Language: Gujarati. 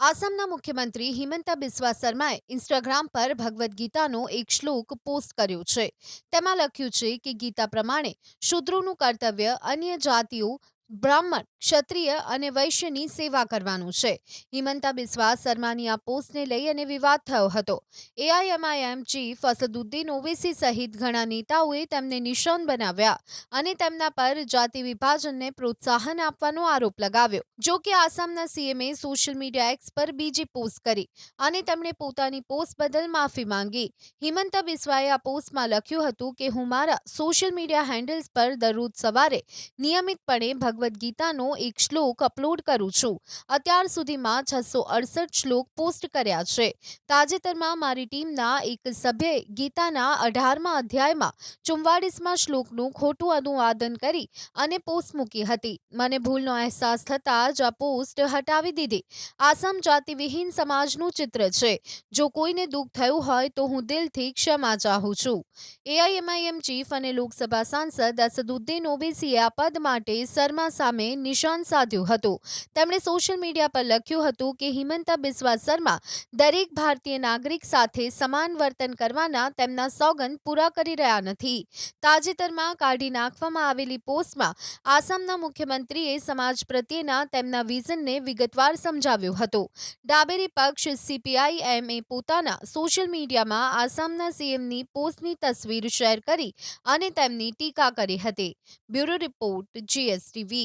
આસામના મુખ્યમંત્રી હિમંતા બિસ્વા શર્માએ ઇન્સ્ટાગ્રામ પર ભગવદ્ ગીતાનો એક શ્લોક પોસ્ટ કર્યો છે. તેમાં લખ્યું છે કે ગીતા પ્રમાણે શૂદ્રોનું કર્તવ્ય અન્ય જાતિઓ બ્રાહ્મણ, ક્ષત્રિય અને વૈશ્યની સેવા કરવાનું છે. હિમંતા બિસ્વા શર્માની આ પોસ્ટને લઈ અને વિવાદ થયો હતો. એઆઈએમઆઈએમ ચીફ અસદુદ્દીન ઓવેસી સહિત ઘણા નેતાઓએ તેમને નિશાન બનાવ્યા અને તેમના પર જાતિ વિભાજનને પ્રોત્સાહન આપવાનો આરોપ લગાવ્યો. જો કે આસામના સીએમએ સોશિયલ મીડિયા એક્સ પર બીજી પોસ્ટ કરી અને તેમણે પોતાની પોસ્ટ બદલ માફી માંગી. હિમંતા બિસ્વાએ આ પોસ્ટમાં લખ્યું હતું કે, હું મારા સોશિયલ મીડિયા હેન્ડલ્સ પર દરરોજ સવારે નિયમિતપણે ભગવદ્ ગીતાનો એક શ્લોક અપલોડ કરું છું. અત્યાર સુધીમાં છસો અડસઠ શ્લોક પોસ્ટ કર્યા છે. તાજેતરમાં મારી ટીમના એક સભ્યએ ગીતાના અઢારમા અધ્યાયમાં ચુમ્વાળીસમાં શ્લોકનું ખોટું અનુવાદન કરી અને પોસ્ટ મૂકી હતી. મને ભૂલનો અહેસાસ થતાં જ આ પોસ્ટ હટાવી દીધી. આસામ જાતિવિહીન સમાજનું ચિત્ર છે. જો કોઈને દુઃખ થયું હોય તો હું દિલથી ક્ષમા ચાહું છું. એઆઈએમઆઈએમ ચીફ અને લોકસભા સાંસદ અસદુદ્દીન ઓબીસીએ આ પદ માટે શર્મા સામે નિશાન સાધ્યું હતું. તેમણે સોશિયલ મીડિયા પર લખ્યું હતું કે, હિમંતા બિસ્વા શર્મા દરેક ભારતીય નાગરિક સાથે સમાન વર્તન કરવાના તેમના સોગંદ પૂરા કરી રહ્યા નથી. તાજેતરમાં કાઢી નાખવામાં આવેલી પોસ્ટમાં આસામના મુખ્યમંત્રીએ સમાજ પ્રત્યેના તેમના વિઝનને વિગતવાર સમજાવ્યું હતું. ડાબેરી પક્ષ સીપીઆઈએમએ પોતાના સોશિયલ મીડિયામાં આસામના સીએમની પોસ્ટની તસવીર શેર કરી અને તેમની ટીકા કરી હતી. Bureau report GSTV V